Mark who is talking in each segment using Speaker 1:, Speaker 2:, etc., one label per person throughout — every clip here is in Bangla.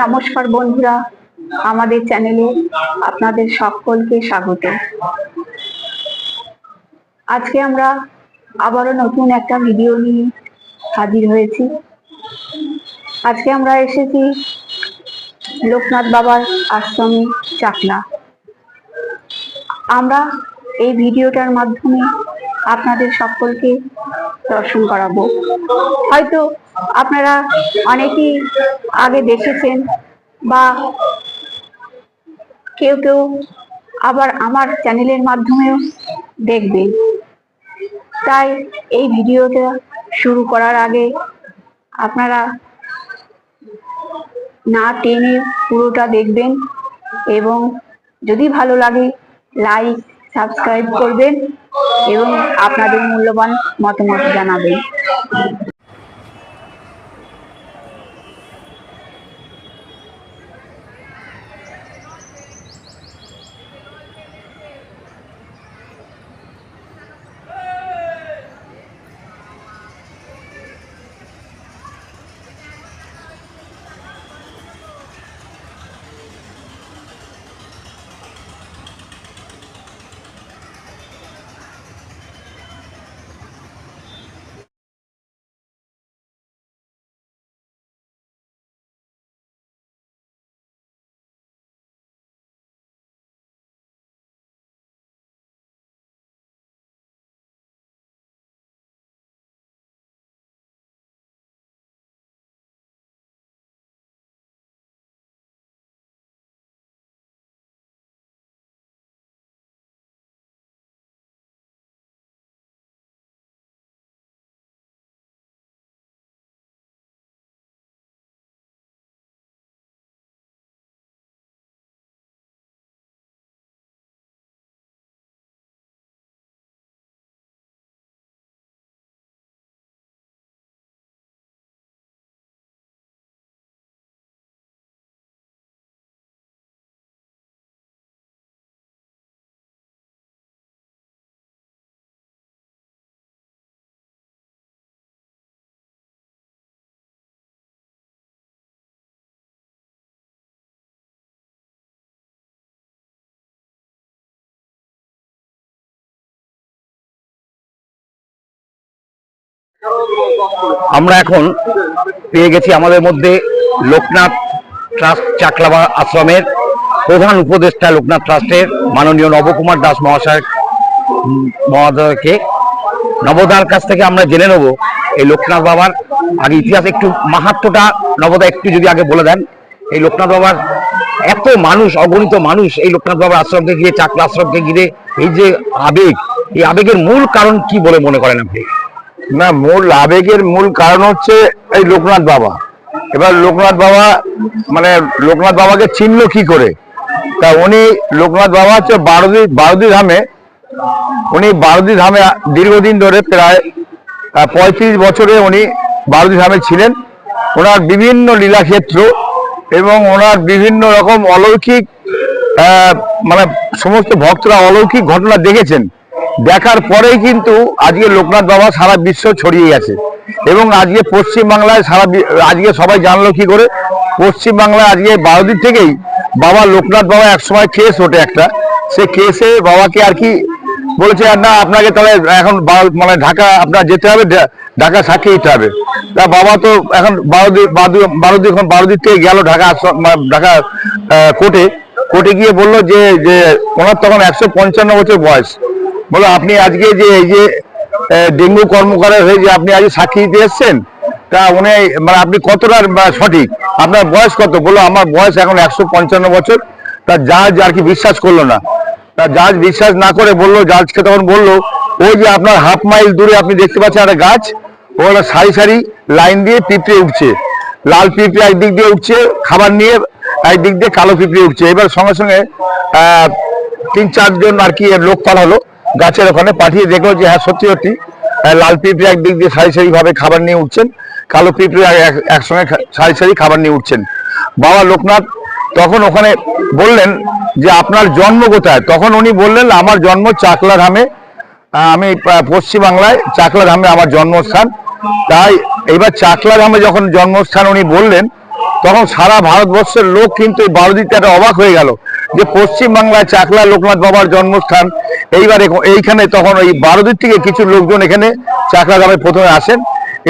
Speaker 1: নমস্কার বন্ধুরা, আমাদের চ্যানেলে আপনাদের সকলকে স্বাগত। আজকে আমরা আবারও নতুন একটা ভিডিও নিয়ে হাজির হয়েছি। আজকে আমরা এসেছি লোকনাথ বাবার আশ্রমে চাকলা আমরা এই ভিডিওটার মাধ্যমে আপনাদের সকলকে দর্শন করাবো। হয়তো আপনারা অনেকেই আগে দেখেছেন বা কেউ কেউ আবার আমার চ্যানেলের মাধ্যমেও দেখবেন তাই এই ভিডিওটা শুরু করার আগে আপনারা না টেনে পুরোটা দেখবেন এবং যদি ভালো লাগে, লাইক, সাবস্ক্রাইব করবেন। এবং আপনাদের মূল্যবান মতামত জানাবেন।
Speaker 2: আমরা এখন পেয়ে গেছি আমাদের মধ্যে লোকনাথ ট্রাস্ট চাকলাবা আশ্রমের প্রধান উপদেষ্টা লোকনাথ ট্রাস্টের মাননীয় নবকুমার দাস মহাশয় মহোদয়কে। নবদার কাছ থেকে আমরা জেনে নেব এই লোকনাথ বাবার আগে ইতিহাস একটু, মাহাত্মটা নবদা একটু যদি আগে বলে দেন। এই লোকনাথ বাবার এত মানুষ, অগণিত মানুষ এই লোকনাথ বাবার আশ্রমকে ঘিরে, চাকলা আশ্রমকে ঘিরে এই যে আবেগ, এই আবেগের মূল কারণ কি বলে মনে করেন আপনি?
Speaker 3: না, মূল আবেগের মূল কারণ হচ্ছে এই লোকনাথ বাবা। এবার লোকনাথ বাবা মানে লোকনাথ বাবাকে চিনল কি করে? তা উনি লোকনাথ বাবা হচ্ছে বারোদি বারোদি ধামে, উনি বারোদি ধামে দীর্ঘদিন ধরে প্রায় পঁয়ত্রিশ বছরে উনি বারোদি ধামে ছিলেন। ওনার বিভিন্ন লীলাক্ষেত্র এবং ওনার বিভিন্ন রকম অলৌকিক মানে সমস্ত ভক্তরা অলৌকিক ঘটনা দেখেছেন। দেখার পরেই কিন্তু আজকে লোকনাথ বাবা সারা বিশ্ব ছড়িয়ে গেছে। এবং আজকে পশ্চিম বাংলায় সারা আজকে সবাই জানলো কি করে? পশ্চিম বাংলায় আজকে বারোদিন থেকেই বাবা লোকনাথ বাবা একসময় কেস ওঠে একটা। সে কেসে বাবাকে আর কি বলেছে আর না, আপনাকে তাহলে এখন মানে ঢাকা, আপনার যেতে হবে ঢাকা সাক্ষী দিতে হবে। তা বাবা তো এখন বারোদি বারোদি এখন বারোদিন থেকে গেল ঢাকা মানে ঢাকা কোর্টে। কোর্টে গিয়ে বলল যে যে ওনার তখন একশো পঞ্চান্ন বছর বয়স। বলো, আপনি আজকে যে এই যে ডেঙ্গু কর্মকারের হয়ে যে আপনি আজ সাক্ষী দিতে এসছেন, তা উনি মানে আপনি কতটা সঠিক? আপনার বয়স কত? বলো, আমার বয়স এখন একশো পঞ্চান্ন বছর। তা জাজ আর কি বিশ্বাস করল না। তা জাজ বিশ্বাস না করে বলল, জাজকে তখন বলল, ওই যে আপনার হাফ মাইল দূরে আপনি দেখতে পাচ্ছেন একটা গাছ, ওরা সারি সারি লাইন দিয়ে পিঁপড়ে উঠছে। লাল পিঁপড়ে একদিক দিয়ে উঠছে, খাবার নিয়ে একদিক দিয়ে কালো পিঁপড়ে উঠছে। এবার সঙ্গে সঙ্গে তিন চারজন আর কি লোক পাঠালো গাছের ওখানে পাঠিয়ে দেখল যে হ্যাঁ সত্যি সত্যি আহ, লাল পিঁপড়ে একদিক দিয়ে সারি সারি ভাবে খাবার নিয়ে উঠছেন কালো পিঁপড়ে এক- এক- একসঙ্গে সারি সারি খাবার নিয়ে উঠছেন। বাবা লোকনাথ তখন ওখানে বললেন যে আপনার জন্ম কোথায়? তখন উনি বললেন আমার জন্ম চাকলা ধামে আমি পশ্চিম বাংলায় চাকলা ধামে আমার জন্মস্থান। তাই এইবার চাকলা গ্রামে যখন জন্মস্থান উনি বললেন তখন সারা ভারতবর্ষের লোক কিন্তু এই বারোদিতে একটা অবাক হয়ে গেল। যে পশ্চিম বাংলায় চাকলা লোকনাথ বাবার জন্মস্থান, এইবার এইখানে তখন ওই বারোদির থেকে কিছু লোকজন এখানে চাকলা গ্রামে প্রথমে আসেন।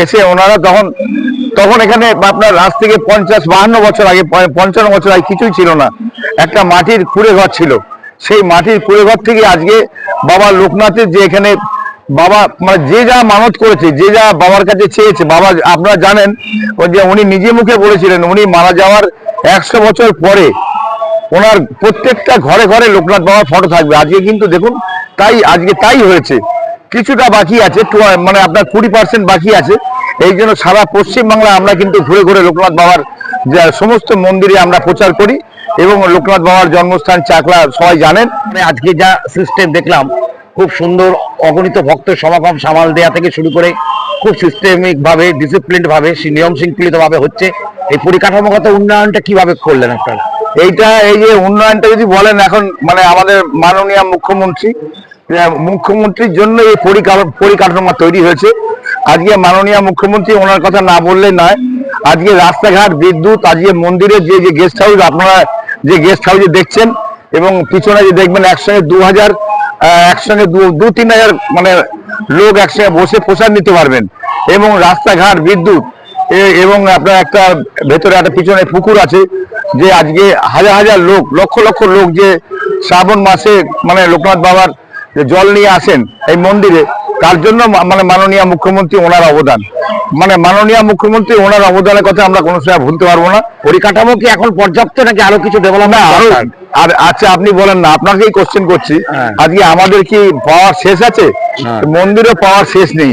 Speaker 3: এসে ওনারা তখন তখন এখানে আপনার আজ থেকে পঞ্চাশ বাহান্ন বছর আগে পঞ্চান্ন বছর আগে কিছুই ছিল না। একটা মাটির কুড়ে ঘর ছিল। সেই মাটির কুড়ে ঘর থেকে আজকে বাবা লোকনাথের যে এখানে বাবা মানে যে যা মানত করেছে, যে যা বাবার কাছে চেয়েছে, বাবা আপনারা জানেন, যে উনি নিজে মুখে বলেছিলেন, উনি মারা যাওয়ার একশো বছর পরে ওনার প্রত্যেকটা ঘরে ঘরে লোকনাথ বাবার ফটো থাকবে। আজকে কিন্তু দেখুন, তাই, আজকে তাই হয়েছে। কিছুটা বাকি আছে মানে আপনার কুড়ি পার্সেন্ট বাকি আছে। এই জন্য সারা পশ্চিম বাংলা আমরা কিন্তু ঘুরে ঘুরে লোকনাথ বাবার সমস্ত মন্দিরে আমরা প্রচার করি এবং লোকনাথ বাবার জন্মস্থান চাকলা সবাই জানেন।
Speaker 2: মানে আজকে যা সিস্টেম দেখলাম, খুব সুন্দর অগণিত ভক্তের সমাগম সামাল দেয়া থেকে শুরু করে খুব সিস্টেমিক ভাবে ডিসিপ্লিন ভাবে সে নিয়ম শৃঙ্খলিত ভাবে হচ্ছে। এই পরিকাঠামোগত উন্নয়নটা কীভাবে করলেন আপনারা?
Speaker 3: এইটা, এই যে উন্নয়নটা যদি বলেন এখন মানে আমাদের মাননীয় মুখ্যমন্ত্রী মুখ্যমন্ত্রীর জন্য এই পরিকাঠামো তৈরি হয়েছে। আজকে মাননীয় মুখ্যমন্ত্রী ওনার কথা না বললে নয়, আজকে রাস্তাঘাট, বিদ্যুৎ, আজকে মন্দিরের যে যে গেস্ট হাউস আপনারা যে গেস্ট হাউসে দেখছেন, এবং পিছনে যে দেখবেন একসঙ্গে দু হাজার একসঙ্গে দু- তিন হাজার মানে লোক একসঙ্গে বসে প্রসাদ নিতে পারবেন। এবং রাস্তাঘাট, বিদ্যুৎ এবং আপনার একটা ভেতরে একটা পিছনে পুকুর আছে যে আজকে হাজার হাজার লোক লক্ষ লক্ষ লোক যে শ্রাবণ মাসে মানে লোকনাথ বাবার যে জল নিয়ে আসেন এই মন্দিরে তার জন্য মানে মাননীয় মুখ্যমন্ত্রী ওনার অবদান। মানে মাননীয় মুখ্যমন্ত্রী ওনার অবদানের কথা আমরা কোনো সময় ভুলতে পারব না।
Speaker 2: পরিকাঠামো কি এখন পর্যাপ্ত নাকি আরও কিছু ডেভেলপমেন্ট
Speaker 3: আর আচ্ছা আপনি বলেন না আপনাকেই কোশ্চেন করছি।
Speaker 2: হ্যাঁ।
Speaker 3: আজকে আমাদের কি পাওয়ার শেষ আছে?
Speaker 2: হ্যাঁ।
Speaker 3: মন্দিরে পাওয়ার শেষ নেই।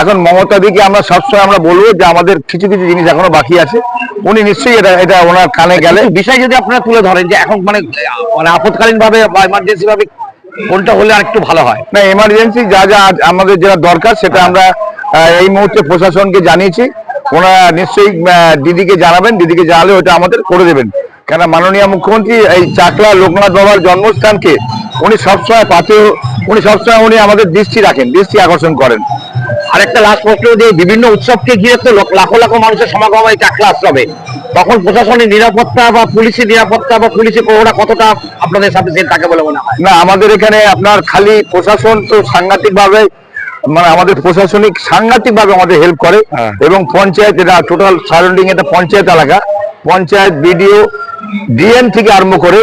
Speaker 3: এখন মমতা দিকে আমরা সবসময় আমরা বলব যে আমাদের কিছু কিছু জিনিস এখনও বাকি আছে। উনি নিশ্চয়ই এটা এটা ওনার কানে গেলে।
Speaker 2: বিষয় যদি আপনারা তুলে ধরেন যে এখন মানে মানে আপৎকালীন ভাবে বা ইমার্জেন্সি ভাবে কোনটা হলে আর একটু ভালো হয়।
Speaker 3: না এমার্জেন্সি যা যা আমাদের যেটা দরকার সেটা আমরা এই মুহূর্তে প্রশাসনকে জানিয়েছি। ওনারা নিশ্চয়ই দিদিকে জানাবেন দিদিকে জানালে ওটা আমাদের করে দেবেন। কেন মাননীয় মুখ্যমন্ত্রী এই চাকলা লোকনাথ বাবার জন্মস্থানকে উনি সবসময় পাতে উনি সবসময় উনি আমাদের দৃষ্টি রাখেন দৃষ্টি আকর্ষণ করেন।
Speaker 2: আর একটা লাস্ট প্রশ্ন যে বিভিন্ন উৎসবকে ঘিরে তো লাখো লাখো মানুষের সমাগম এই চাকলা আশ্রমে তখন প্রশাসনের নিরাপত্তা বা পুলিশের নিরাপত্তা বা পুলিশের প্রহরা কতটা আপনাদের সাফিসিয়েন্ট থাকে বলে মনে হয়?
Speaker 3: না আমাদের এখানে আপনার খালি প্রশাসন তো সাংঘাতিক ভাবে মানে আমাদের প্রশাসনিক সাংঘাতিক ভাবে আমাদের হেল্প করে
Speaker 2: হ্যাঁ।
Speaker 3: এবং পঞ্চায়েত এটা টোটাল সারাউন্ডিং এটা পঞ্চায়েত এলাকা। পঞ্চায়েত বিডিও ডিএম থেকে আরম্ভ করে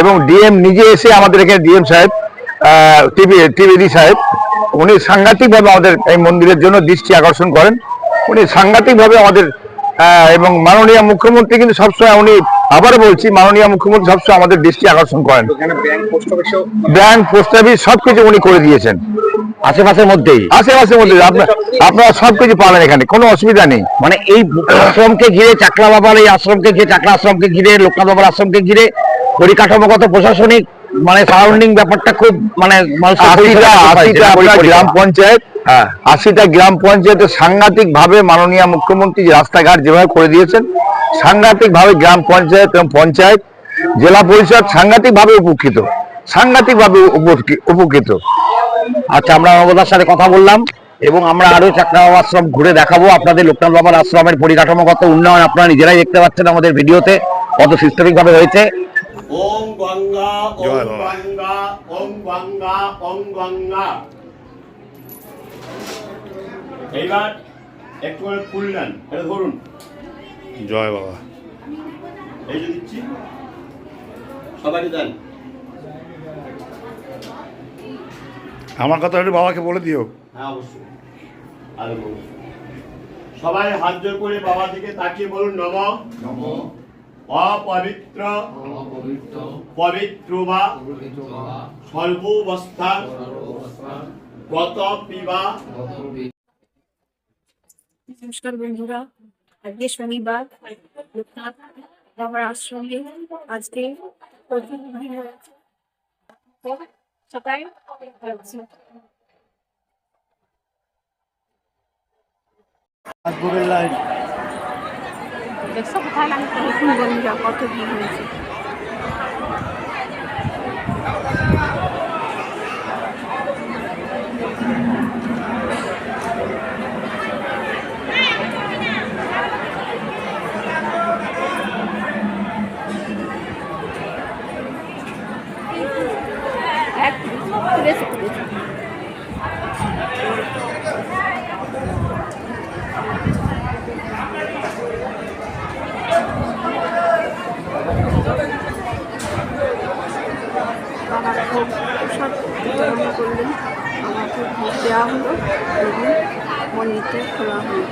Speaker 3: এবং ডিএম নিজে এসে আমাদের এখানে ডিএম সাহেব টিভি টিভিডি সাহেব উনি সাংঘাতিক ভাবে আমাদের এই মন্দিরের জন্য দৃষ্টি আকর্ষণ করেন। উনি সাংঘাতিক ভাবে আমাদের এবং মাননীয় মুখ্যমন্ত্রী কিন্তু সবসময় উনি আবার বলছি মাননীয় মুখ্যমন্ত্রী সবসময় আমাদের দৃষ্টি আকর্ষণ করেন। ব্যাংক পোস্ট অফিস সবকিছু উনি করে দিয়েছেন।
Speaker 2: আশেপাশের মধ্যেই?
Speaker 3: আশেপাশের মধ্যে আপনার আপনারা সবকিছু পাবেন এখানে কোনো অসুবিধা নেই।
Speaker 2: মানে এই আশ্রমকে ঘিরে চাকলা বাবার এই আশ্রমকে ঘিরে চাকলা আশ্রমকে ঘিরে লোকনাথ বাবার আশ্রমকে ঘিরে পরিকাঠামোগত প্রশাসনিক মানে সারাউন্ডিং ব্যাপারটা খুব মানে
Speaker 3: আশিটা আশিটা আপনার গ্রাম পঞ্চায়েত
Speaker 2: হ্যাঁ।
Speaker 3: আশিটা গ্রাম পঞ্চায়েতে সাংঘাতিক ভাবে মাননীয় মুখ্যমন্ত্রী যে রাস্তাঘাট যেভাবে করে দিয়েছেন সাংঘাতিক ভাবে গ্রাম পঞ্চায়েত এবং পঞ্চায়েত জেলা পরিষদ সাংঘাতিক ভাবে উপকৃত সাংঘাতিক ভাবে উপকৃত।
Speaker 2: আচ্ছা আমরা নবদার সাথে কথা বললাম এবং আমরা আরও চাকরা আশ্রম ঘুরে দেখাবো আপনাদের লোকনাথ বাবার আশ্রমের পরিকাঠামোগত উন্নয়ন আপনারা নিজেরাই দেখতে পাচ্ছেন আমাদের ভিডিওতে কত সিস্টেমিক ভাবে হয়েছে।
Speaker 4: গঙ্গা ওম। গঙ্গা ওম গঙ্গা ওম গঙ্গা। এইবার একটু করে ফুল নেন এটা ধরুন।
Speaker 5: জয় বাবা।
Speaker 4: এই যে দিচ্ছি। সবাইকে দেন।
Speaker 5: আমার কথা একটু বাবাকে বলে দিও।
Speaker 4: হ্যাঁ অবশ্যই। আরে। সবাই হাত জোর করে বাবা দিকে তাকিয়ে বলুন নম। নম। অপবিত্র পবিত্র বা সর্ববস্থা গত পিবা
Speaker 6: নমস্কার বন্ধুরা আজকে শনিবার লোকনাথ বাবার আশ্রমে আজকে প্রথম দেখছ কোথায় লাগছে বন্ধুরা কত কী হয়েছে Thank you. দেওয়া হলো এবং মন্দিরটা খোলা হলো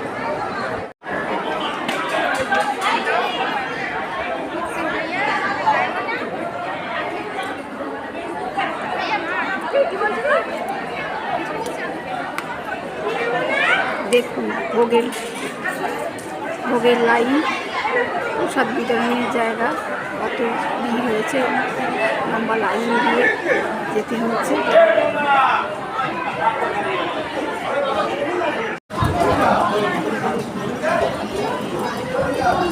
Speaker 6: দেখুন, ভোগের ভোগের লাইন সব বিতরণের জায়গা, কত ভিড় হয়েছে, লম্বা লাইন দিয়ে যেতে হচ্ছে।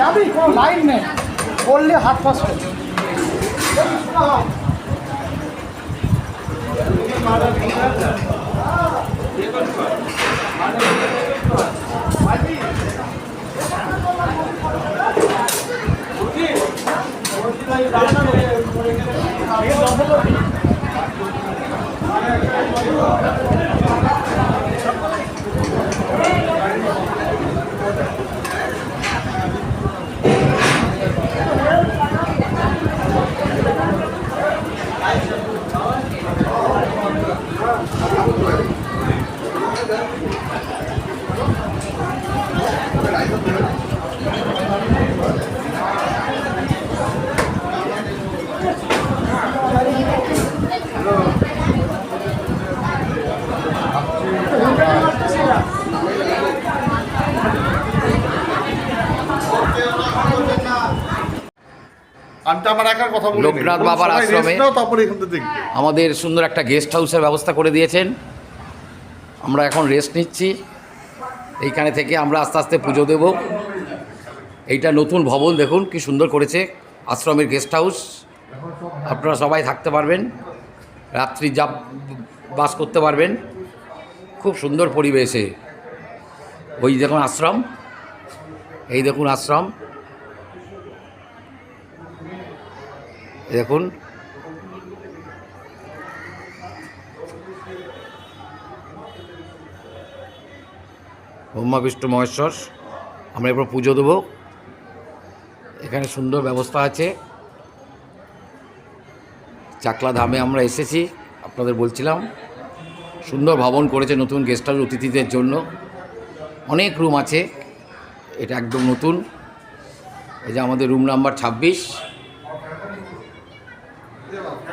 Speaker 7: যাবি কোনো লাইন নেই বললে হাত ফাঁস হবে
Speaker 8: আমি
Speaker 9: লোকনাথ বাবার আশ্রমে আমাদের সুন্দর একটা গেস্ট হাউসের ব্যবস্থা করে দিয়েছেন। আমরা এখন রেস্ট নিচ্ছি। এইখানে থেকে আমরা আস্তে আস্তে পুজো দেব। এইটা নতুন ভবন, দেখুন কি সুন্দর করেছে। আশ্রমের গেস্ট হাউস আপনারা সবাই থাকতে পারবেন। রাত্রি যা বাস করতে পারবেন। খুব সুন্দর পরিবেশে। ওই দেখুন আশ্রম। এই দেখুন আশ্রম। দেখুন ব্রহ্মা, বিষ্ণু, মহেশ্বর। আমরা এরপর পুজো দেবো। এখানে সুন্দর ব্যবস্থা আছে। চাকলা ধামে আমরা এসেছি, আপনাদের বলছিলাম। সুন্দর ভবন করেছে নতুন গেস্ট হাউস অতিথিদের জন্য। অনেক রুম আছে, এটা একদম নতুন। এই যে আমাদের রুম নাম্বার ছাব্বিশ।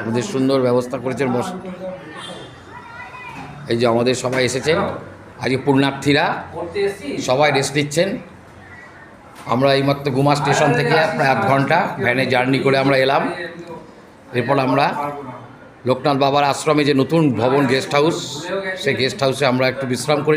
Speaker 9: আমাদের সুন্দর ব্যবস্থা করেছেন বস এই যে আমাদের সবাই এসেছেন। আজকে পুণ্যার্থীরা সবাই রেস্ট নিচ্ছেন। আমরা এইমাত্র গুমা স্টেশন থেকে প্রায় আধ ঘণ্টা ভ্যানে জার্নি করে আমরা এলাম। এরপর আমরা লোকনাথ বাবার আশ্রমে যে নতুন ভবন গেস্ট হাউস সেই গেস্ট হাউসে আমরা একটু বিশ্রাম করে